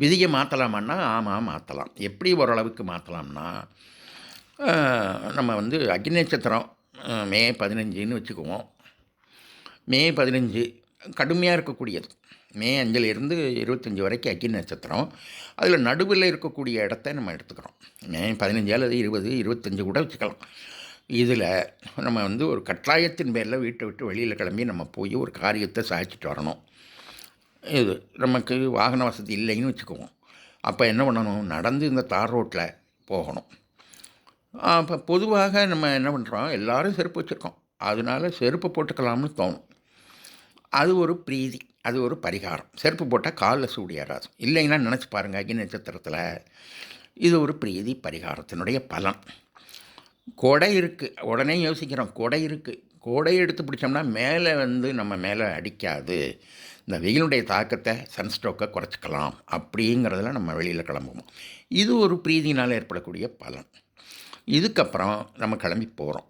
விதியை மாற்றலாமான்னா ஆமாம் மாற்றலாம் எப்படி ஓரளவுக்கு மாற்றலாம்னா நம்ம வந்து அக்னி நட்சத்திரம் மே பதினஞ்சுன்னு வச்சுக்குவோம். மே பதினஞ்சு கடுமையாக இருக்கக்கூடியது. மே அஞ்சுலேருந்து இருபத்தஞ்சி வரைக்கும் அக்னி நட்சத்திரம். அதில் நடுவில் இருக்கக்கூடிய இடத்த நம்ம எடுத்துக்கிறோம். மே பதினஞ்சு அல்லது இருபது இருபத்தஞ்சு கூட வச்சுக்கலாம். இதில் நம்ம வந்து ஒரு கட்டாயத்தின் பேரில் வீட்டை விட்டு வெளியில் கிளம்பி நம்ம போய் ஒரு காரியத்தை சாதிச்சுட்டு வரணும். இது நமக்கு வாகன வசதி இல்லைன்னு வச்சுக்குவோம். அப்போ என்ன பண்ணணும்? நடந்து இந்த தார் ரோட்டில் போகணும். அப்போ பொதுவாக நம்ம என்ன பண்ணுறோம் எல்லோரும் செருப்பு வச்சுருக்கோம். அதனால செருப்பு போட்டுக்கலாம்னு தோணும். அது ஒரு பிரீதி. அது ஒரு பரிகாரம். செருப்பு போட்டால் காலில் சூடு ஏறாது. இல்லைன்னா நினச்சி பாருங்கள் அக்னி நட்சத்திரத்தில் இது ஒரு பிரீதி பரிகாரத்தினுடைய பலன். கொடை இருக்குது உடனே யோசிக்கிறோம் கொடை இருக்குது கொடை எடுத்து பிடிச்சோம்னா மேலே வந்து நம்ம மேலே அடிக்காது. இந்த வெயிலுடைய தாக்கத்தை சன்ஸ்ட்ரோக்கை குறைச்சிக்கலாம் அப்படிங்கிறதுல நம்ம வெளியில் கிளம்புவோம். இது ஒரு பிரீதினால் ஏற்படக்கூடிய பலன். இதுக்கப்புறம் நம்ம கிளம்பி போகிறோம்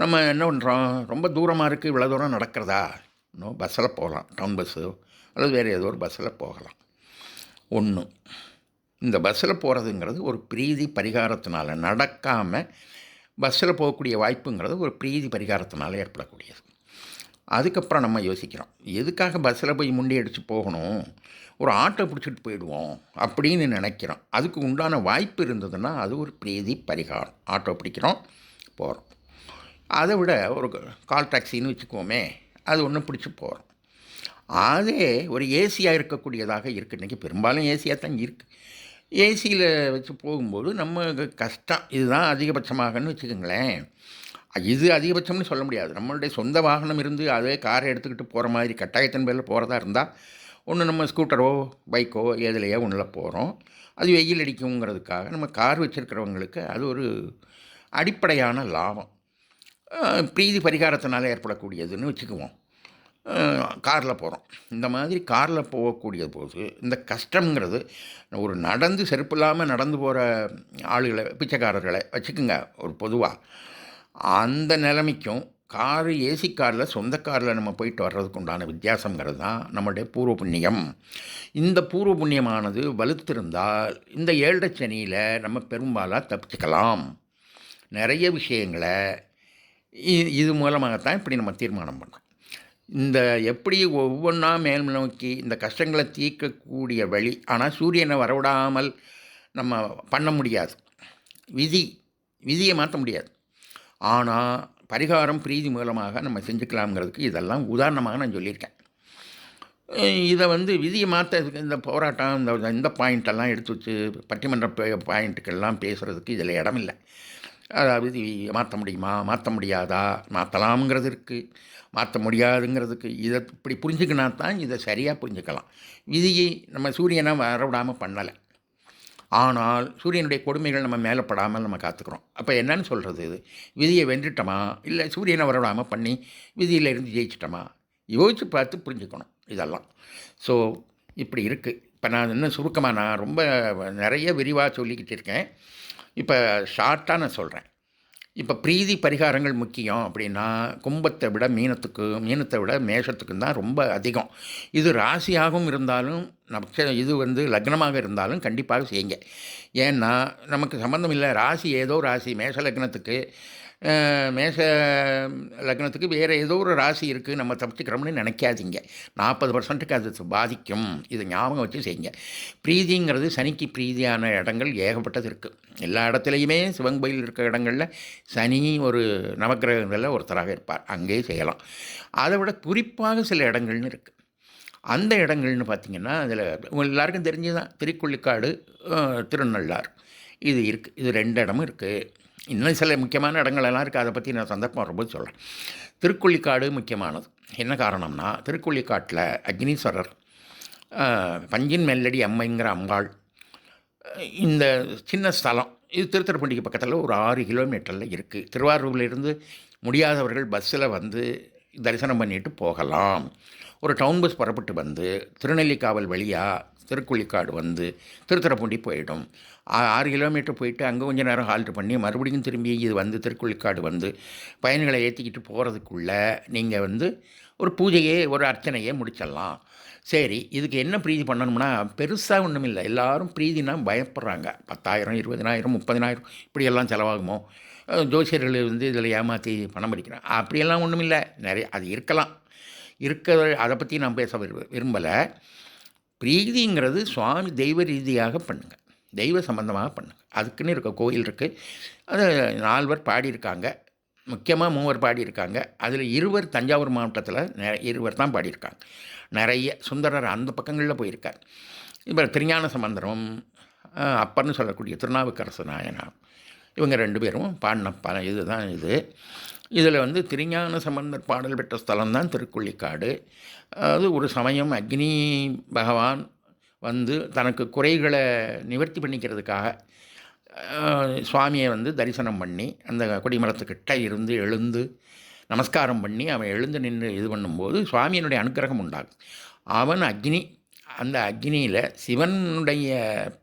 நம்ம என்ன பண்ணுறோம் ரொம்ப தூரமாக இருக்குது இவ்வளோ தூரம் நடக்கிறதா? இன்னும் பஸ்ஸில் போகலாம். டவுன் பஸ்ஸு அல்லது வேறு ஏதோ ஒரு பஸ்ஸில் போகலாம். ஒன்று இந்த பஸ்ஸில் போகிறதுங்கிறது ஒரு பிரீதி பரிகாரத்தினால் நடக்காமல் பஸ்ஸில் போகக்கூடிய வாய்ப்புங்கிறது ஒரு பிரீதி பரிகாரத்தினால் ஏற்படக்கூடியது. அதுக்கப்புறம் நம்ம யோசிக்கிறோம். எதுக்காக பஸ்ஸில் போய் முண்டி அடித்து போகணும்? ஒரு ஆட்டோ பிடிச்சிட்டு போயிடுவோம் அப்படின்னு நினைக்கிறோம். அதுக்கு உண்டான வாய்ப்பு இருந்ததுன்னா அது ஒரு பிரீதி பரிகாரம். ஆட்டோ பிடிக்கிறோம் போகிறோம் அதை விட ஒரு கால் டாக்ஸின்னு வச்சுக்குவோமே அது ஒன்று பிடிச்சி போகிறோம் அதே ஒரு ஏசியாக இருக்கக்கூடியதாக இருக்குது இன்றைக்கி பெரும்பாலும் ஏசியாக தான் இருக்குது ஏசியில் வச்சு போகும்போது நம்ம கஷ்டம். இதுதான் அதிகபட்சமாகன்னு வச்சுக்கோங்களேன். இது அதிகபட்சம்னு சொல்ல முடியாது. நம்மளுடைய சொந்த வாகனம் இருந்து அதே காரை எடுத்துக்கிட்டு போகிற மாதிரி கட்டாயத்தின் பேரில் போகிறதா இருந்தால் ஒன்று நம்ம ஸ்கூட்டரோ பைக்கோ எதுலையோ ஒன்றில் போகிறோம் அது வெயில் அடிக்குங்கிறதுக்காக நம்ம கார் வச்சுருக்கிறவங்களுக்கு அது ஒரு அடிப்படையான லாபம். பிரீதி பரிகாரத்தினால் ஏற்படக்கூடியதுன்னு வச்சுக்குவோம். காரில் போகிறோம் இந்த மாதிரி காரில் போகக்கூடிய போது இந்த கஷ்டங்கிறது ஒரு நடந்து செருப்பு இல்லாமல் நடந்து போகிற ஆளுகளை பிச்சைக்காரர்களை வச்சுக்கோங்க. ஒரு பொதுவாக அந்த நிலைமைக்கும் காரு ஏசி காரில் சொந்த காரில் நம்ம போயிட்டு வர்றதுக்கு உண்டான வித்தியாசங்கிறது தான் நம்மளுடைய பூர்வ புண்ணியம். இந்த பூர்வ புண்ணியமானது வலுத்திருந்தால் இந்த ஏழரை சனியில் நம்ம பெரும்பாலாக தப்பிச்சுக்கலாம். நிறைய விஷயங்களை இது மூலமாகத்தான் இப்படி நம்ம தீர்மானம் பண்ணோம். இந்த எப்படி ஒவ்வொன்றா மேல் நோக்கி இந்த கஷ்டங்களை தீர்க்கக்கூடிய வழி ஆனால் சூரியனை வரவிடாமல் நம்ம பண்ண முடியாது. விதி விதியை மாற்ற முடியாது. ஆனால் பரிகாரம் பிரீதி மூலமாக நம்ம செஞ்சுக்கலாம்ங்கிறதுக்கு இதெல்லாம் உதாரணமாக நான் சொல்லியிருக்கேன். இதை வந்து விதியை மாற்ற இந்த போராட்டம் இந்த இந்த பாயிண்டெல்லாம் எடுத்து வச்சு பட்டிமன்ற பாயிண்ட்டுக்கெல்லாம் பேசுகிறதுக்கு இதில் இடம் இல்லை அதாவது மாற்ற முடியுமா மாற்ற முடியாதா மாற்றலாம்ங்கிறது இருக்குது மாற்ற முடியாதுங்கிறதுக்கு இதை இப்படி புரிஞ்சுக்கினா தான் இதை சரியாக புரிஞ்சுக்கலாம். விதியை நம்ம சூரியனை வரவிடாமல் பண்ணலை. ஆனால் சூரியனுடைய கொடுமைகள் நம்ம மேலே படாமல் நம்ம காத்துக்கிறோம். அப்போ என்னன்னு சொல்கிறது இது? விதியை வென்றுட்டோமா? இல்லை சூரியனை வரவிடாமல் பண்ணி விதியில் இருந்து ஜெயிச்சிட்டோமா? யோசித்து பார்த்து புரிஞ்சுக்கணும் இதெல்லாம். ஸோ இப்படி இருக்குது இப்போ நான் இன்னும் சுருக்கமாக நான் ரொம்ப நிறைய விரிவாக சொல்லிக்கிட்டு இருக்கேன். இப்போ ஷார்ட்டாக நான் சொல்கிறேன் இப்போ பிரீதி பரிகாரங்கள் முக்கியம் அப்படின்னா கும்பத்தை விட மீனத்துக்கு மீனத்தை விட மேஷத்துக்கும் தான் ரொம்ப அதிகம். இது ராசியாகவும் இருந்தாலும் நமக்கு இது வந்து லக்னமாக இருந்தாலும் கண்டிப்பாக செய்யுங்க. ஏன்னா நமக்கு சம்மந்தம் இல்லை. ராசி ஏதோ ராசி. மேஷ லக்னத்துக்கு மேச மேஷ லக்னத்துக்கு வேறு ஏதோ ஒரு ராசி இருக்குது நம்ம தப்பிச்சுக்கிறோம்னு நினைக்காதீங்க. நாற்பது பர்சன்ட்டுக்கு அது பாதிக்கும். இதை ஞாபகம் வச்சு செய்யுங்க. பிரீதிங்கிறது சனிக்கு பிரீதியான இடங்கள் ஏகப்பட்டது இருக்குது எல்லா இடத்துலையுமே சிவன் கோயில் இருக்கிற இடங்களில் சனி ஒரு நவக்கிரகங்களில் ஒருத்தராக இருப்பார். அங்கேயே செய்யலாம். அதை விட குறிப்பாக சில இடங்கள்னு இருக்குது அந்த இடங்கள்னு பார்த்திங்கன்னா அதில் எல்லாருக்கும் தெரிஞ்சுதான் திருக்குள்ளிக்காடு திருநள்ளார் இது இருக்குது இது ரெண்டு இடமும் இருக்குது இன்னும் சில முக்கியமான இடங்களெல்லாம் இருக்குது. அதை பற்றி நான் சந்தர்ப்பம் வரும்போது சொல்கிறேன். திருக்குள்ளிக்காடு முக்கியமானது. என்ன காரணம்னா திருக்குள்ளிக்காட்டில் அக்னீஸ்வரர் பஞ்சின் மெல்லடி அம்மைங்கிற அம்பாள் இந்த சின்ன ஸ்தலம் இது திருத்துறைப்பூண்டிக்கு பக்கத்தில் ஒரு ஆறு கிலோமீட்டரில் இருக்குது. திருவாரூர்லேருந்து முடியாதவர்கள் பஸ்ஸில் வந்து தரிசனம் பண்ணிட்டு போகலாம். ஒரு டவுன் பஸ் புறப்பட்டு வந்து திருநெல்லிக்காவல் வழியாக திருக்குள்ளிக்காடு வந்து திருத்துறைப்பூண்டி போயிடும். ஆறு கிலோமீட்டர் போயிட்டு அங்கே கொஞ்ச நேரம் ஹால்ட் பண்ணி மறுபடியும் திரும்பி இது வந்து திருக்குள்ளிக்காடு வந்து பயணிகளை ஏற்றிக்கிட்டு போகிறதுக்குள்ளே நீங்கள் வந்து ஒரு பூஜையே ஒரு அர்ச்சனையே முடிச்சிடலாம். சரி இதுக்கு என்ன பிரீதி பண்ணணும்னா பெருசாக ஒன்றும் இல்லை. எல்லாரும் பிரீதினா பயப்படுறாங்க. பத்தாயிரம் இருபதினாயிரம் முப்பதினாயிரம் இப்படியெல்லாம் செலவாகுமோ? ஜோசியர்கள் வந்து இதில் ஏமாற்றி பணம் படிக்கிறான் அப்படியெல்லாம் ஒன்றும் இல்லை. நிறைய அது இருக்கலாம். இருக்க அதை பற்றி நான் பேச விரும்ப விரும்பலை. பிரீதிங்கிறது சுவாமி தெய்வ ரீதியாக பண்ணுங்கள் தெய்வ சம்பந்தமாக பண்ணுங்க. அதுக்குன்னு இருக்க கோயில் இருக்குது அது நால்வர் பாடியிருக்காங்க. முக்கியமாக மூவர் பாடியிருக்காங்க. அதில் இருவர் தஞ்சாவூர் மாவட்டத்தில் நிற இருவர் தான் பாடியிருக்காங்க. நிறைய சுந்தரர் அந்த பக்கங்களில் போயிருக்கார். இப்போ திருஞான சம்பந்தரம் அப்பர்னு சொல்லக்கூடிய திருநாவுக்கரசு நாயனார். இவங்க ரெண்டு பேரும் பாடின பல இதுதான் இது. இதில் வந்து திருஞான சம்பந்தர் பாடல் பெற்ற ஸ்தலம் தான் திருக்குள்ளிக்காடு. அது ஒரு சமயம் அக்னி பகவான் வந்து தனக்கு குறைகளை நிவர்த்தி பண்ணிக்கிறதுக்காக சுவாமியை வந்து தரிசனம் பண்ணி அந்த கொடிமரத்துக்கிட்ட இருந்து எழுந்து நமஸ்காரம் பண்ணி அவன் எழுந்து நின்று இது பண்ணும்போது சுவாமியினுடைய அனுக்கிரகம் உண்டாகும். அவன் அக்னி அந்த அக்னியில் சிவனுடைய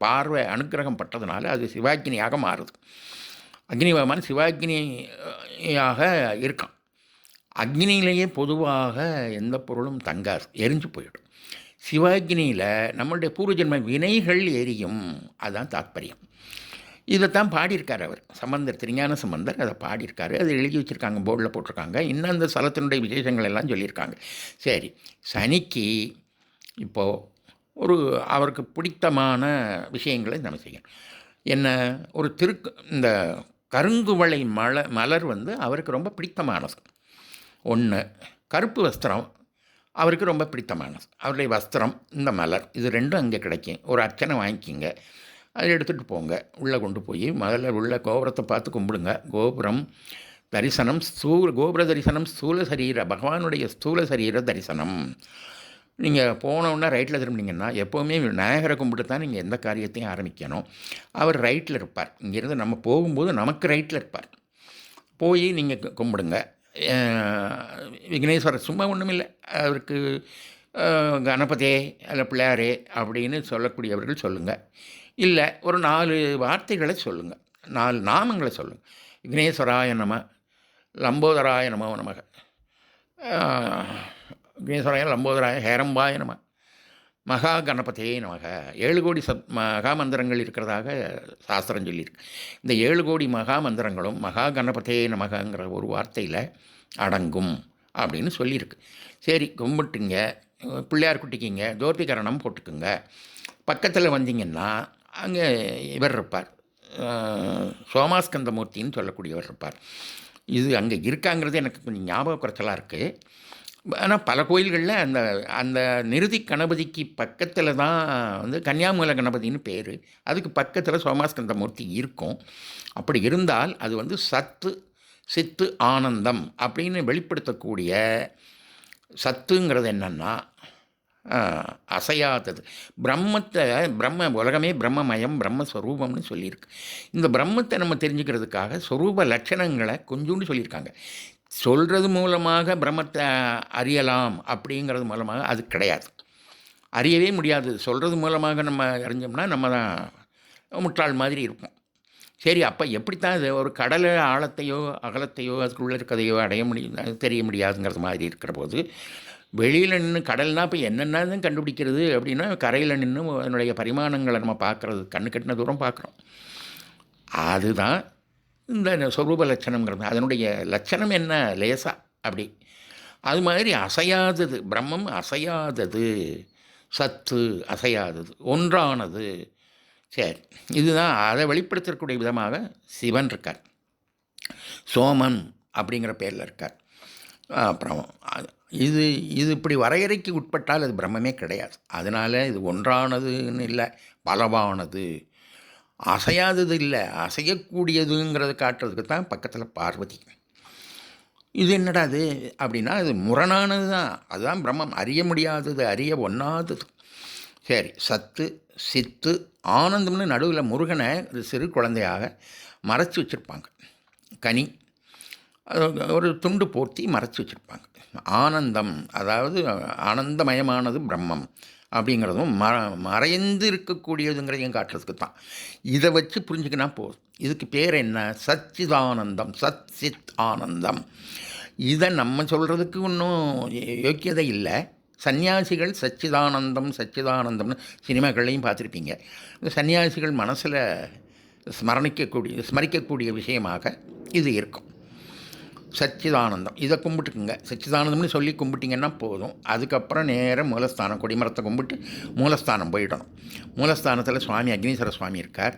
பார்வை அனுக்கிரகம் பட்டதுனால அது சிவாக்னியாக மாறுது. அக்னி பகவான் யாக இருக்கான். அக்னியிலேயே பொதுவாக எந்த பொருளும் தங்காது எரிஞ்சு போயிடும். சிவாக்னியில் நம்மளுடைய பூர்வஜன்ம வினைகள் எரியும். அதுதான் தாத்பரியம். இதைத்தான் பாடியிருக்கார் அவர். சம்பந்தர் திருஞான சம்பந்தர் அதை பாடியிருக்காரு. அதை எழுதி வச்சுருக்காங்க போர்டில் போட்டிருக்காங்க. இன்னும் அந்த ஸ்தலத்தினுடைய விசேஷங்கள் எல்லாம் சொல்லியிருக்காங்க. சரி சனிக்கு இப்போது ஒரு அவருக்கு பிடித்தமான விஷயங்களை நம்ம செய்யணும். என்ன ஒரு திருக்கு இந்த கருங்குவளை மல மலர் வந்து அவருக்கு ரொம்ப பிடித்தமானது. ஒன்று கருப்பு வஸ்திரம் அவருக்கு ரொம்ப பிடித்தமானது. அவருடைய வஸ்திரம் இந்த மலர் இது ரெண்டும் அங்கே கிடைக்கும். ஒரு அர்ச்சனை வாங்கிக்கிங்க. அதை எடுத்துகிட்டு போங்க. உள்ளே கொண்டு போய் முதல்ல உள்ள கோபுரத்தை பார்த்து கும்பிடுங்க. கோபுரம் தரிசனம் ஸ்தூல கோபுர தரிசனம் ஸ்தூல சரீர பகவானுடைய ஸ்தூல சரீர தரிசனம். நீங்கள் போனவுடனே ரைட்டில் திரும்பினீங்கன்னா எப்போவுமே விநாயகரை கும்பிட்டு தான் நீங்கள் எந்த காரியத்தையும் ஆரம்பிக்கணும். அவர் ரைட்டில் இருப்பார். இங்கேருந்து நம்ம போகும்போது நமக்கு ரைட்டில் இருப்பார். போய் நீங்கள் கும்பிடுங்க. விக்னேஸ்வரர் சும்மா ஒன்றும் இல்லை அவருக்கு கணபதே அல்ல பிள்ளையாரே அப்படின்னு சொல்லக்கூடியவர்கள் சொல்லுங்கள் இல்லை ஒரு நாலு வார்த்தைகளை சொல்லுங்கள் நாலு நாமங்களை சொல்லுங்கள் விக்னேஸ்வராய நம லம்போதராய நமோ நமக. விக்னேஸ்வராய லம்போதராய ஹேரம்பாய நம மகா கணபதியே நமக. ஏழு கோடி சத் மகா மந்திரங்கள் இருக்கிறதாக சாஸ்திரம் சொல்லியிருக்கு. இந்த ஏழு கோடி மகா மந்திரங்களும் மகா கணபதியே நமகங்கிற ஒரு வார்த்தையில் அடங்கும் அப்படின்னு சொல்லியிருக்கு. சரி கும்பிட்டுங்க பிள்ளையார் குட்டிக்குங்க தோர்த்திகரணம் போட்டுக்குங்க. பக்கத்தில் வந்தீங்கன்னா அங்கே இவர் இருப்பார். சோமாஸ்கந்தமூர்த்தின்னு சொல்லக்கூடியவர் இருப்பார். இது அங்கே இருக்காங்கிறது எனக்கு கொஞ்சம் ஞாபக குறைச்சலாக இருக்குது ஆனால் பல கோயில்களில் அந்த அந்த நிறுதி கணபதிக்கு பக்கத்தில் தான் வந்து கன்னியாமூல கணபதின்னு பேர். அதுக்கு பக்கத்தில் சோமாஸ்கந்த மூர்த்தி இருக்கும். அப்படி இருந்தால் அது வந்து சத்து சித்து ஆனந்தம் அப்படின்னு வெளிப்படுத்தக்கூடிய சத்துங்கிறது என்னென்னா அசையாதது. பிரம்மத்தை பிரம்ம உலகமே பிரம்மமயம் பிரம்மஸ்வரூபம்னு சொல்லியிருக்கு. இந்த பிரம்மத்தை நம்ம தெரிஞ்சுக்கிறதுக்காக ஸ்வரூப லட்சணங்களை கொஞ்சோண்டு சொல்லியிருக்காங்க. சொல்கிறது மூலமாக பிரம்மத்தை அறியலாம் அப்படிங்கிறது மூலமாக அது கிடையாது. அறியவே முடியாது. சொல்கிறது மூலமாக நம்ம அறிஞ்சோம்னா நம்ம தான் முட்டாள் மாதிரி இருப்போம். சரி அப்போ எப்படித்தான் இது ஒரு கடலை ஆழத்தையோ அகலத்தையோ அதுக்குள்ளே இருக்கதையோ அடைய முடியும் தெரிய முடியாதுங்கிறது மாதிரி இருக்கிற போது வெளியில் நின்று கடல்னா இப்போ என்னென்னதான் கண்டுபிடிக்கிறது அப்படின்னா கரையில் நின்று அதனுடைய பரிமாணங்களை நம்ம பார்க்குறது கண்ணு கட்டின தூரம் பார்க்குறோம். அதுதான் இந்த சொரூப லட்சணங்கிறது அதனுடைய லட்சணம் என்ன? லேசா. அப்படி. அது மாதிரி அசையாதது. பிரம்மம் அசையாதது. சத்து அசையாதது. ஒன்றானது. சரி. இதுதான். அதை வெளிப்படுத்தக்கூடிய விதமாக சிவன் இருக்கார். சோமன் அப்படிங்கிற பேரில் இருக்கார். அப்புறம் இது இது இப்படி வரையறைக்கு உட்பட்டால் அது பிரம்மமே கிடையாது. அதனால் இது ஒன்றானதுன்னு இல்லை. பலவானது. அசையாதது இல்லை அசையக்கூடியதுங்கிறத காட்டுறதுக்கு தான் பக்கத்தில் பார்வதி. இது என்னடா அது அப்படின்னா இது முரணானது தான் அதுதான் பிரம்மம். அறிய முடியாதது அறிய ஒண்ணாதது. சரி சத்து சித்து ஆனந்தம்னு நடுவில் முருகனை ஒரு சிறு குழந்தையாக மறைச்சி வச்சுருப்பாங்க. கனி. ஒரு துண்டு போர்த்தி மறைச்சி வச்சுருப்பாங்க. ஆனந்தம். அதாவது ஆனந்தமயமானது பிரம்மம். அப்படிங்கிறதும் ம மறைந்து இருக்கக்கூடியதுங்கிறதையும் காட்டுறதுக்கு தான். இதை வச்சு புரிஞ்சுக்கினா போதும். இதுக்கு பேர் என்ன? சச்சிதானந்தம் சத் சித் ஆனந்தம் இதை நம்ம சொல்கிறதுக்கு ஒன்றும் யோக்கியதை இல்லை. சன்னியாசிகள் சச்சிதானந்தம் சச்சிதானந்தம்னு சினிமாக்கள்லையும் பார்த்துருப்பீங்க. இந்த சன்னியாசிகள் மனசில் ஸ்மரணிக்கக்கூடிய ஸ்மரிக்கக்கூடிய விஷயமாக இது இருக்கும். சச்சிதானந்தம். இதை கும்பிட்டுக்குங்க. சச்சிதானந்தம்னு சொல்லி கும்பிட்டிங்கன்னா போதும். அதுக்கப்புறம் நேராக மூலஸ்தானம் கொடிமரத்தை கும்பிட்டு மூலஸ்தானம் போயிடணும். மூலஸ்தானத்தில் சுவாமி அக்னீஸ்வர சுவாமி இருக்கார்.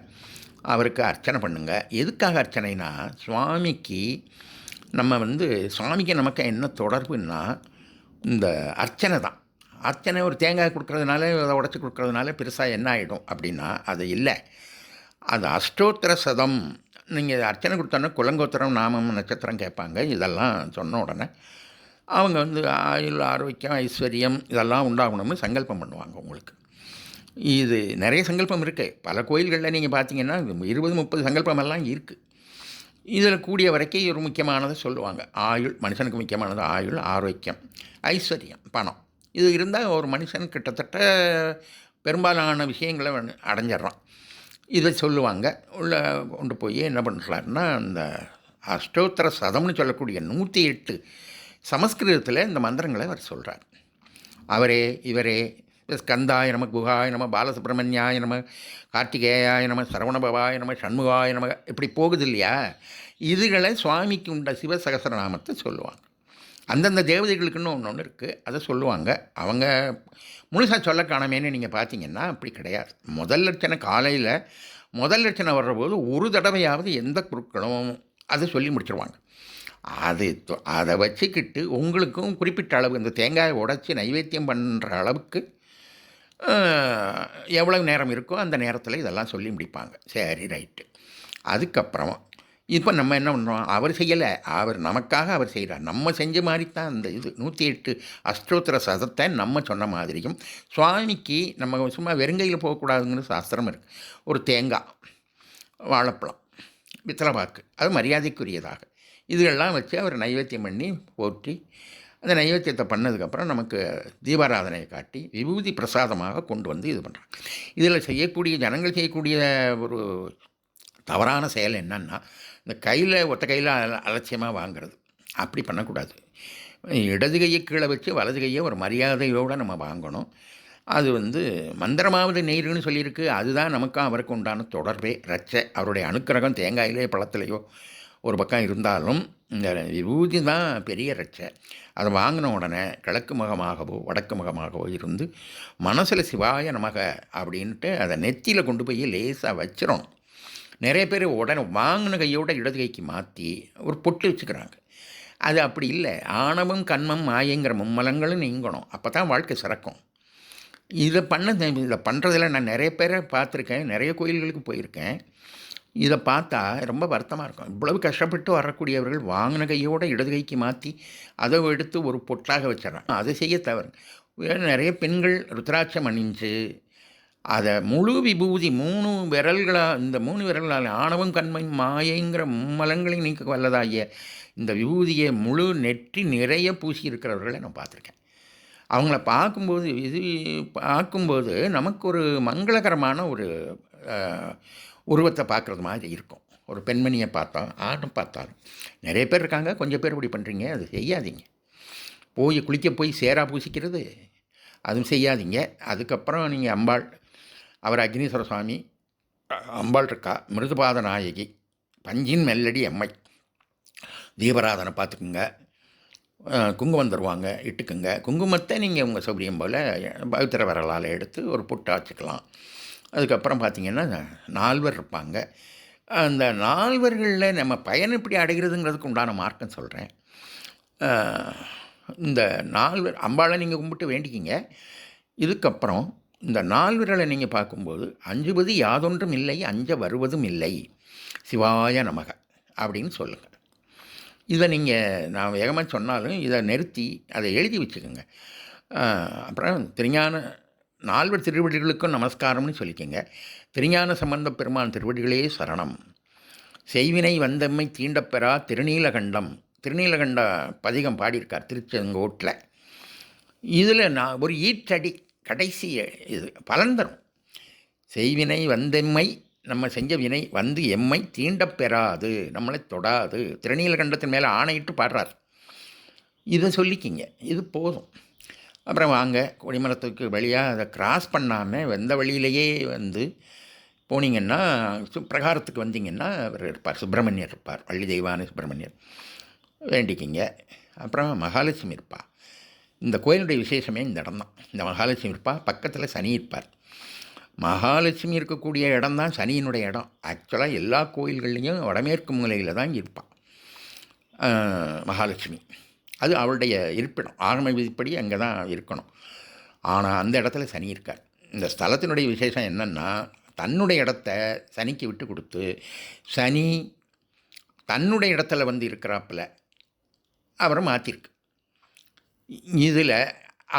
அவருக்கு அர்ச்சனை பண்ணுங்க. எதுக்காக அர்ச்சனைனா சுவாமிக்கு நம்ம வந்து சுவாமிக்கு நமக்கு என்ன தொடர்புன்னா இந்த அர்ச்சனை தான். அர்ச்சனை ஒரு தேங்காய் கொடுக்கறதுனால அதை உடச்சி கொடுக்கறதுனால பெருசாக என்ன ஆகிடும் அப்படின்னா அது இல்லை. அது அஷ்டோத்திர சதம். நீங்கள் அர்ச்சனை கொடுத்தோன்னா குலங்கோத்திரம் நாமம் நட்சத்திரம் கேட்பாங்க. இதெல்லாம் சொன்ன உடனே அவங்க வந்து ஆயுள் ஆரோக்கியம் ஐஸ்வர்யம் இதெல்லாம் உண்டாகணும்னு சங்கல்பம் பண்ணுவாங்க உங்களுக்கு. இது நிறைய சங்கல்பம் இருக்குது பல கோயில்களில் நீங்கள் பார்த்தீங்கன்னா இருபது முப்பது சங்கல்பம் எல்லாம் இருக்குது இதில் கூடிய வரைக்கும் ஒரு முக்கியமானதை சொல்லுவாங்க. ஆயுள் மனுஷனுக்கு முக்கியமானது ஆயுள் ஆரோக்கியம் ஐஸ்வர்யம் பணம். இது இருந்தால் ஒரு மனுஷன் கிட்டத்தட்ட பெரும்பாலான விஷயங்களை வந்து அடைஞ்சிட்றான். இதை சொல்லுவாங்க. உள்ள கொண்டு போய் என்ன பண்ணுறாருன்னா அந்த அஷ்டோத்தர சதம்னு சொல்லக்கூடிய நூற்றி எட்டு சமஸ்கிருதத்தில் இந்த மந்திரங்களை அவர் சொல்கிறார் அவரே இவரே ஸ்கந்தாய நம குஹாய நம பாலசுப்ரமணியாய நம கார்த்திகேயாய நம சரவணபவாய நம சண்முகாய நம இப்படி போகுது இல்லையா? இதுகளை சுவாமிக்கு உண்ட சிவசகசரநாமத்தை சொல்லுவாங்க. அந்தந்த தேவதைகளுக்குன்னு ஒன்று ஒன்று இருக்குது அதை சொல்லுவாங்க. அவங்க முழுசாக சொல்ல காணமேன்னு நீங்கள் பார்த்தீங்கன்னா அப்படி கிடையாது. முதல் லட்சணை காலையில் முதல் லட்சணை வர்றபோது ஒரு தடவையாவது எந்த குருக்களும் அதை சொல்லி முடிச்சிருவாங்க. அது அதை வச்சுக்கிட்டு உங்களுக்கும் குறிப்பிட்ட அளவு இந்த தேங்காயை உடைச்சி நைவேத்தியம் பண்ணுற அளவுக்கு எவ்வளவு நேரம் இருக்கோ அந்த நேரத்தில் இதெல்லாம் சொல்லி முடிப்பாங்க. சரி ரைட்டு. அதுக்கப்புறம் இப்போ நம்ம என்ன பண்ணுறோம் அவர் செய்யலை. அவர் நமக்காக அவர் செய்கிறார் நம்ம செஞ்ச மாதிரி தான் அந்த இது. நூற்றி எட்டு அஷ்டோத்திர சதத்தை நம்ம சொன்ன மாதிரியும் சுவாமிக்கு நம்ம சும்மா வெறுங்கையில் போகக்கூடாதுங்கிற சாஸ்திரம் இருக்குது ஒரு தேங்காய் வாழைப்பழம் வித்திரவாக்கு அது மரியாதைக்குரியதாக. இதுகள்லாம் வச்சு அவர் நைவேத்தியம் பண்ணி போற்றி அந்த நைவேத்தியத்தை பண்ணதுக்கப்புறம் நமக்கு தீபாராதனையை காட்டி விபூதி பிரசாதமாக கொண்டு வந்து இது பண்ணுறாங்க இதில் செய்யக்கூடிய ஜனங்கள் செய்யக்கூடிய ஒரு தவறான செயல் என்னன்னா இந்த கையில் ஒத்த கையில் அலட்சியமாக வாங்குறது. அப்படி பண்ணக்கூடாது. இடது கையை கீழே வச்சு வலது கையை ஒரு மரியாதையோடு நம்ம வாங்கணும். அது வந்து மந்திரமாவது நீர்னு சொல்லியிருக்கு. அதுதான் நமக்கும் அவருக்கு உண்டான தொடர்பே. ரச்சை அவருடைய அனுக்கிரகம் தேங்காயிலே பழத்திலேயோ ஒரு பக்கம் இருந்தாலும் இந்த விபூதி தான் பெரிய ரச்சை. அதை வாங்கின உடனே கிழக்கு முகமாகவோ வடக்கு முகமாகவோ இருந்து மனசில் சிவாய நமக அப்படின்ட்டு அதை நெத்தியில் கொண்டு போய் லேசாக வச்சிடணும் நிறைய பேர் உடனே வாங்கின கையோட இடது கைக்கு மாற்றி ஒரு பொட்டு வச்சுக்கிறாங்க. அது அப்படி இல்லை. ஆணவம் கண்மம் மாயங்கிற மும்மலங்களும் நீங்கணும். அப்போ தான் வாழ்க்கை சிறக்கும். இதை பண்ண இதை பண்ணுறதில் நான் நிறைய பேரை பார்த்துருக்கேன். நிறைய கோயில்களுக்கு போயிருக்கேன். இதை பார்த்தா ரொம்ப வருத்தமாக இருக்கும். இவ்வளவு கஷ்டப்பட்டு வரக்கூடியவர்கள் வாங்கின கையோட இடது கைக்கு மாற்றி அதை எடுத்து ஒரு பொட்டாக வச்சிடறாங்க. அதை செய்ய தவறு. நிறைய பெண்கள் ருத்ராட்சம் அணிஞ்சு அதை முழு விபூதி மூணு விரல்களாக இந்த மூணு விரல்களால் ஆணவம் கண்மை மாயைங்கிற மும்மலங்களையும் நீக்க வல்லதாகிய இந்த விபூதியை முழு நெற்றி நிறைய பூசி இருக்கிறவர்களை நான் பார்த்துருக்கேன். அவங்கள பார்க்கும்போது இது பார்க்கும்போது நமக்கு ஒரு மங்களகரமான ஒரு உருவத்தை பார்க்குறது மாதிரி இருக்கும். ஒரு பெண்மணியை பார்த்தா ஆணும் பார்த்தாலும். நிறைய பேர் இருக்காங்க கொஞ்சம் பேர் இப்படி பண்ணுறீங்க அது செய்யாதீங்க. போய் குளிக்க போய் சேரா பூசிக்கிறது அதுவும் செய்யாதீங்க. அதுக்கப்புறம் நீங்கள் அம்பாள் அவர் அக்னீஸ்வர சுவாமி அம்பாள் இருக்கா மிருதுபாத நாயகி பஞ்சின் மெல்லடி அம்மை. தீபராதனை பார்த்துக்குங்க. குங்குமம் தருவாங்க இட்டுக்குங்க. குங்குமத்தை நீங்கள் உங்கள் சௌகரியம் போல் பவித்திர விரலால் எடுத்து ஒரு புட்டு ஆச்சுக்கலாம் அதுக்கப்புறம் பார்த்தீங்கன்னா நால்வர் இருப்பாங்க. அந்த நால்வர்களில் நம்ம பயன் இப்படி அடைகிறதுங்கிறதுக்கு உண்டான மார்க்கம் சொல்கிறேன் இந்த நால்வர் அம்பாளை நீங்கள் கும்பிட்டு வேண்டிக்கிங்க. இதுக்கப்புறம் இந்த நால்விரலை நீங்கள் பார்க்கும்போது அஞ்சுவது யாதொன்றும் இல்லை அஞ்ச வருவதும் இல்லை. சிவாய நமக அப்படின்னு சொல்லுங்கள் இதை நீங்கள் நான் வேகமாக சொன்னாலும் இதை நிறுத்தி அதை எழுதி வச்சுக்கோங்க. அப்புறம் திருஞான நால்வர் திருவடிகளுக்கும் நமஸ்காரம்னு சொல்லிக்கோங்க. திருஞான சம்பந்த பெருமான் திருவடிகளே சரணம். செய்வினை வந்தம்மை தீண்டப்பெறா திருநீலகண்டம். திருநீலகண்ட பதிகம் பாடியிருக்கார் திருச்செங்கோட்டில். இதில் நான் ஒரு ஈற்றடி கடைசி இது பலன் தரும். செய்வினை வந்தெம்மை நம்ம செஞ்ச வினை வந்து எம்மை தீண்டப் பெறாது நம்மளை தொடாது. திருநீலகண்டத்தின் மேலே ஆணையிட்டு பாடுறார். இதை சொல்லிக்கிங்க. இது போதும். அப்புறம் வாங்க கொடிமரத்துக்கு வழியாக அதை கிராஸ் பண்ணாமல் எந்த வழியிலேயே வந்து போனீங்கன்னா சு பிரகாரத்துக்கு வந்தீங்கன்னா அவர் இருப்பார். சுப்பிரமணியர் இருப்பார். வள்ளி தெய்வான சுப்பிரமணியர். வேண்டிக்கிங்க. அப்புறம் மகாலட்சுமி இருப்பா. இந்த கோயிலுடைய விசேஷமே இந்த இடம் தான். இந்த மகாலட்சுமி இருப்பா பக்கத்தில் சனி இருப்பார். மகாலட்சுமி இருக்கக்கூடிய இடம் தான் சனியினுடைய இடம். ஆக்சுவலாக எல்லா கோயில்கள்லேயும் வடமேற்கு மூலையில் தான் இருப்பாள் மகாலட்சுமி. அது அவளுடைய இருப்பிடம். ஆகம விதிப்படி அங்கே தான் இருக்கணும். ஆனால் அந்த இடத்துல சனி இருக்கார். இந்த ஸ்தலத்தினுடைய விசேஷம் என்னென்னா தன்னுடைய இடத்த சனிக்கு விட்டு கொடுத்து சனி தன்னுடைய இடத்துல வந்து இருக்கிறாப்புல அவரை மாற்றிருக்கு இதில்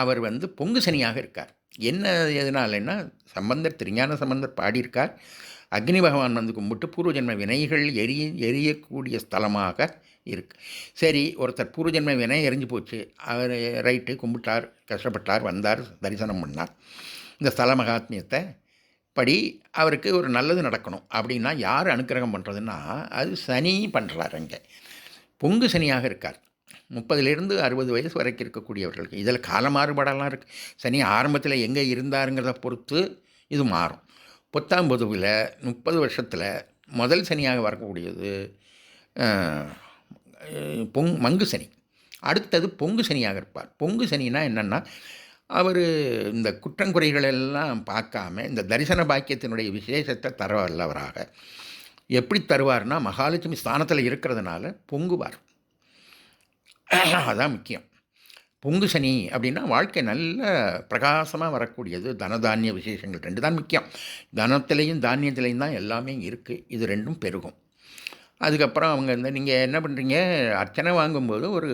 அவர் வந்து பொங்கு சனியாக இருக்கார். என்ன எதனாலன்னா சம்பந்தர் திருஞான சம்பந்தர் பாடியிருக்கார். அக்னி பகவான் வந்து கும்பிட்டு பூர்வஜன்ம வினைகள் எரிய எரியக்கூடிய ஸ்தலமாக இருக்கு. சரி ஒருத்தர் பூர்வஜன்ம வினை எரிஞ்சு போச்சு அவர் ரைட்டு கும்பிட்டார் கஷ்டப்பட்டார் வந்தார் தரிசனம் பண்ணார். இந்த ஸ்தல மகாத்மியத்தை படி அவருக்கு ஒரு நல்லது நடக்கணும் அப்படின்னா யார் அனுக்கிரகம் பண்ணுறதுன்னா அது சனி பண்ணுறார் அங்கே. பொங்கு சனியாக இருக்கார். முப்பதுலேருந்து அறுபது வயசு வரைக்கும் இருக்கக்கூடியவர்களுக்கு. இதில் கால மாறுபாடெல்லாம் இருக்குது சனி ஆரம்பத்தில் எங்கே இருந்தாருங்கிறத பொறுத்து இது மாறும். பொத்தாம் பொதுவில் முப்பது வருஷத்தில் முதல் சனியாக வரக்கூடியது பொங் மங்கு சனி. அடுத்தது பொங்கு சனியாக இருப்பார். பொங்கு சனினா என்னென்னா அவர் இந்த குற்றங்குறைகள் எல்லாம் பார்க்காம இந்த தரிசன பாக்கியத்தினுடைய விசேஷத்தை தர வல்லவராக எப்படி தருவார்னா மகாலட்சுமி ஸ்தானத்தில் இருக்கிறதுனால பொங்குவார். அதான் முக்கியம். பொங்கு சனி அப்படின்னா வாழ்க்கை நல்ல பிரகாசமாக வரக்கூடியது. தனதானிய விசேஷங்கள் ரெண்டு தான் முக்கியம். தனத்திலையும் தானியத்திலையும் தான் எல்லாமே இருக்குது இது ரெண்டும் பெருகும். அதுக்கப்புறம் அவங்க இந்த நீங்கள் என்ன பண்ணுறீங்க அர்ச்சனை வாங்கும்போது ஒரு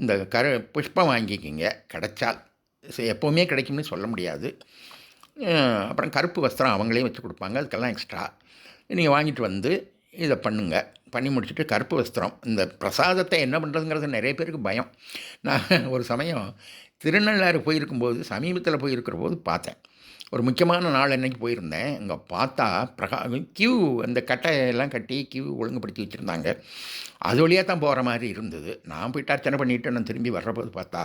இந்த கரு புஷ்பம் வாங்கிக்கிங்க. கிடைச்சால். எப்போவுமே கிடைக்கும்னு சொல்ல முடியாது. அப்புறம் கருப்பு வஸ்திரம் அவங்களே வச்சு கொடுப்பாங்க. அதுக்கெல்லாம் எக்ஸ்ட்ரா நீங்கள் வாங்கிட்டு வந்து இதை பண்ணுங்கள் பண்ணி முடிச்சுட்டு கருப்பு வஸ்திரம். இந்த பிரசாதத்தை என்ன பண்ணுறதுங்கிறது நிறைய பேருக்கு பயம். நான் ஒரு சமயம் திருநள்ளாறு போயிருக்கும்போது சமீபத்தில் போயிருக்கிற போது பார்த்தேன். ஒரு முக்கியமான நாள் அன்றைக்கி போயிருந்தேன். அங்கே பார்த்தா பிரகா கியூ அந்த கட்டையெல்லாம் கட்டி கியூ ஒழுங்குபடுத்தி வச்சுருந்தாங்க. அது வழியாக தான் போகிற மாதிரி இருந்தது. நான் போயிட்டு அர்ச்சனை பண்ணிவிட்டு நான் திரும்பி வர்றபோது பார்த்தா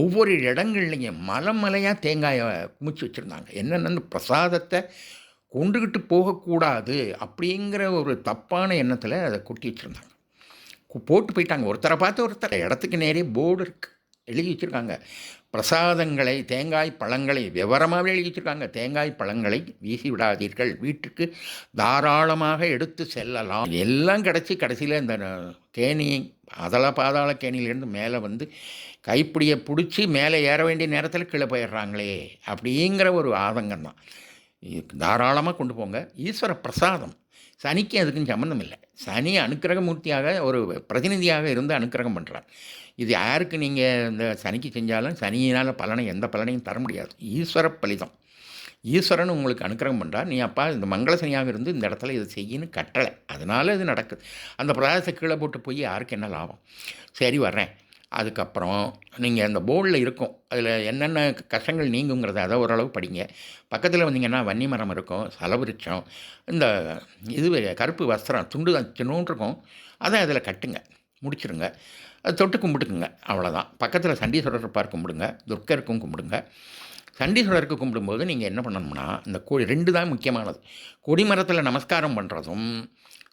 ஒவ்வொரு இடங்கள்லையும் மலை மலையாக தேங்காயை குமிச்சு வச்சுருந்தாங்க. என்னென்னு பிரசாதத்தை கொண்டுக்கிட்டு போகக்கூடாது அப்படிங்கிற ஒரு தப்பான எண்ணத்தில் அதை கொட்டி வச்சுருந்தாங்க. போட்டு போயிட்டாங்க. ஒருத்தரை பார்த்து ஒருத்தர். இடத்துக்கு நேரே போர்டு இருக்குது எழுதி வச்சுருக்காங்க. பிரசாதங்களை தேங்காய் பழங்களை விவரமாகவே எழுதி வச்சுருக்காங்க. தேங்காய் பழங்களை வீசி விடாதீர்கள். வீட்டுக்கு தாராளமாக எடுத்து செல்லலாம். எல்லாம் கிடச்சி கடைசியில் இந்த கேணி அதள பாதாள கேணியிலேருந்து மேலே வந்து கைப்பிடியை பிடிச்சி மேலே ஏற வேண்டிய நேரத்தில் கீழே போயிடுறாங்களே அப்படிங்கிற ஒரு ஆதங்கம் தான் தாராளமாக கொண்டு போங்க. ஈஸ்வர பிரசாதம். சனிக்கு அதுக்கும் சம்மந்தம் இல்லை. சனி அனுக்கிரகமூர்த்தியாக ஒரு பிரதிநிதியாக இருந்து அனுக்கிரகம் பண்ணுறார் இது யாருக்கு நீங்கள் இந்த சனிக்கு செஞ்சாலும் சனியினால் பலனை எந்த பலனையும் தர முடியாது. ஈஸ்வர பலிதம். ஈஸ்வரன் உங்களுக்கு அனுக்கிரகம் பண்ணுறார் நீ அப்பா இந்த மங்கள சனியாக இருந்து இந்த இடத்துல இதை செய்யின்னு கட்டளை. அதனால் இது நடக்குது. அந்த பிரதாசத்தை கீழே போட்டு போய் யாருக்கு என்ன லாபம்? சரி வர்றேன். அதுக்கப்புறம் நீங்கள் அந்த போர்டில் இருக்கும். அதில் என்னென்ன கஷ்டங்கள் நீங்குங்கிறத அதை ஓரளவு படிங்க. பக்கத்தில் வந்தீங்கன்னா வன்னி மரம் இருக்கும் சலவிருச்சம் இந்த இது கருப்பு வஸ்திரம் துண்டு சின்னோன்னு இருக்கும். அதை அதில் கட்டுங்க முடிச்சிருங்க. அது தொட்டு கும்பிட்டுக்குங்க அவ்வளோதான் பக்கத்தில் சண்டீஸ்வரர் இருப்பார் கும்பிடுங்க துர்க்கருக்கும் கும்பிடுங்க. சண்டீஸ்வரருக்கு கும்பிடும்போது நீங்கள் என்ன பண்ணணும்னா இந்த கொடி ரெண்டு தான் முக்கியமானது. கொடிமரத்தில் நமஸ்காரம் பண்ணுறதும்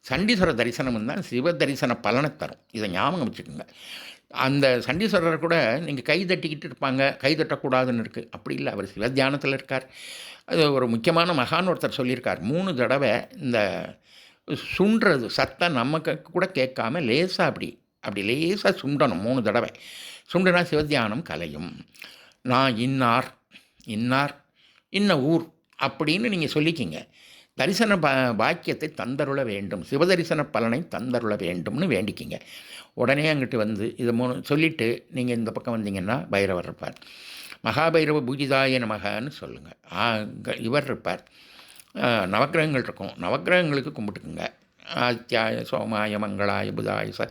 சண்டீஸ்வர தரிசனம் தான் சிவ தரிசன பலனை தரும். இதை ஞாபகம் வச்சுக்கோங்க. அந்த சண்டீஸ்வரர் கூட நீங்கள் கை தட்டிக்கிட்டு இருப்பாங்க கை தட்டக்கூடாதுன்னு இருக்குது அப்படி இல்லை அவர் சிவ தியானத்தில் இருக்கார். அது ஒரு முக்கியமான மகான் ஒருத்தர் சொல்லியிருக்கார். மூணு தடவை இந்த சுண்டுறது சத்தம் நமக்கு கூட கேட்காம லேசாக அப்படி அப்படி லேசாக சுண்டணும் மூணு தடவை. சுண்டுனா சிவத்தியானம் கலையும். நான் இன்னார் இன்னார் இன்ன ஊர் அப்படின்னு நீங்கள் சொல்லிக்கிங்க. தரிசன பா பாக்கியத்தை தந்தருள வேண்டும். சிவதரிசன பலனை தந்தருள வேண்டும்னு வேண்டிக்கிங்க. உடனே அங்கிட்டு வந்து இதை மூணு சொல்லிவிட்டு நீங்கள் இந்த பக்கம் வந்தீங்கன்னா பைரவர் இருப்பார். மகாபைரவ பூஜிதாய நமகன்னு சொல்லுங்கள் இவர் இருப்பார். நவக்கிரகங்கள் இருக்கும். நவக்கிரகங்களுக்கு கும்பிட்டுக்குங்க. ஆத்தியாய சோமாய மங்களாய புதாய ச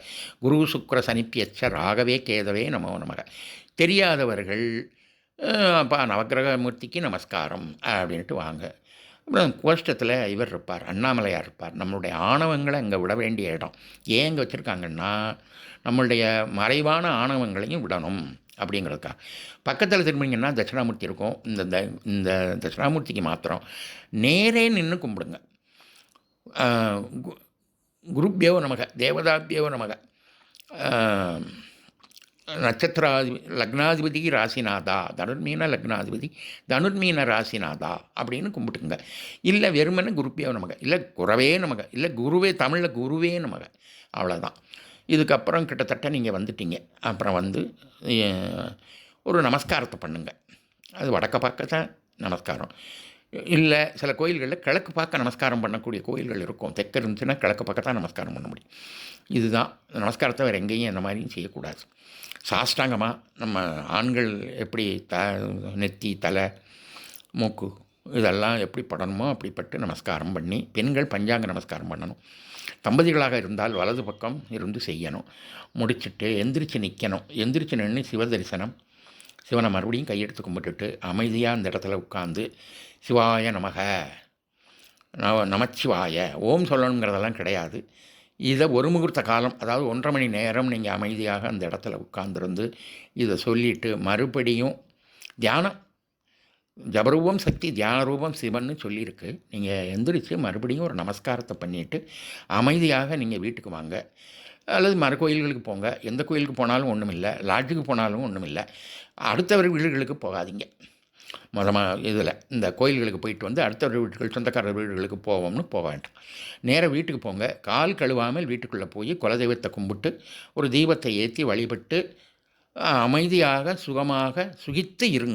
குரு சுக்கர சனிப்பியச்ச ராகவே கேதவே நமோ நமக. தெரியாதவர்கள் அப்பா நவக்கிரக மூர்த்திக்கு நமஸ்காரம் அப்படின்ட்டு வாங்க. அப்புறம் கோஷ்டத்தில் இவர் இருப்பார் அண்ணாமலையார் இருப்பார். நம்மளுடைய ஆணவங்களை அங்கே விட வேண்டிய இடம். ஏன் இங்கே வச்சுருக்காங்கன்னா நம்மளுடைய மறைவான ஆணவங்களையும் விடணும் அப்படிங்கிறதுக்காக பக்கத்தில் திரும்பிங்கன்னா தட்சிணாமூர்த்தி இருக்கும். இந்த த- இந்த தட்சிணாமூர்த்திக்கு மாத்திரம் நேரே நின்று கும்பிடுங்க. கு- குருப்பியோ நமக தேவதாபியோ நமக. நட்சத்திராதி லக்னாதிபதி ராசிநாதா தனுர்மீன லக்னாதிபதி தனுர்மீன ராசிநாதா அப்படின்னு கும்பிட்டுங்க இல்லை வெறுமன குருப்பியோ நமக இல்லை குறவே நமக இல்லை குருவே தமிழில் குருவே நமக அவ்வளோதான் இதுக்கப்புறம் கிட்டத்தட்ட நீங்கள் வந்துட்டீங்க. அப்புறம் வந்து ஒரு நமஸ்காரத்தை பண்ணுங்க. அது வடக்க பார்க்க தான் நமஸ்காரம். இல்லை சில கோயில்களில் கிழக்கு பார்க்க நமஸ்காரம் பண்ணக்கூடிய கோயில்கள் இருக்கும். தெற்கு இருந்துச்சுன்னா கிழக்கு பக்கம் தான் நமஸ்காரம் பண்ண முடியும். இதுதான் நமஸ்காரத்தை வேறு எங்கேயும் இந்த மாதிரியும் செய்யக்கூடாது. சாஷ்டாங்கமாக நம்ம ஆண்கள் எப்படி த நெத்தி தலை மூக்கு இதெல்லாம் எப்படி படணுமோ அப்படிப்பட்டு நமஸ்காரம் பண்ணி பெண்கள் பஞ்சாங்க நமஸ்காரம் பண்ணணும். தம்பதிகளாக இருந்தால் வலது பக்கம் இருந்து செய்யணும். முடிச்சுட்டு எந்திரிச்சு நிற்கணும் எந்திரிச்சு நின்று சிவ தரிசனம். சிவனை மறுபடியும் கையெடுத்து கும்பிட்டுட்டு அமைதியாக அந்த இடத்துல உட்காந்து சிவாய நமக நவ நமச்சிவாய ஓம் சொல்லணுங்கிறதெல்லாம் கிடையாது. இதை ஒரு முகூர்த்த காலம் அதாவது ஒன்றரை மணி நேரம் நீங்கள் அமைதியாக அந்த இடத்துல உட்கார்ந்துருந்து இதை சொல்லிட்டு மறுபடியும் தியானம். ஜபரூபம் சக்தி தியான ரூபம் சிவன்னு சொல்லியிருக்கு. நீங்கள் எந்திரிச்சு மறுபடியும் ஒரு நமஸ்காரத்தை பண்ணிவிட்டு அமைதியாக நீங்கள் வீட்டுக்கு வாங்க. அல்லது மறு கோயில்களுக்கு போங்க. எந்த கோயிலுக்கு போனாலும் ஒன்றும் இல்லை லாட்ஜுக்கு போனாலும் ஒன்றும் இல்லை அடுத்தவர் வீடுகளுக்கு போகாதீங்க. மொதமாக இதில் இந்த கோயில்களுக்கு போயிட்டு வந்து அடுத்தவர் வீட்டுகள் சொந்தக்காரர் வீடுகளுக்கு போவோம்னு போக வேண்டாம். நேராக வீட்டுக்கு போங்க. கால் கழுவாமல் வீட்டுக்குள்ளே போய் குலதெய்வத்தை கும்பிட்டு ஒரு தீபத்தை ஏற்றி வழிபட்டு அமைதியாக சுகமாக சுகித்து இருங்கள்.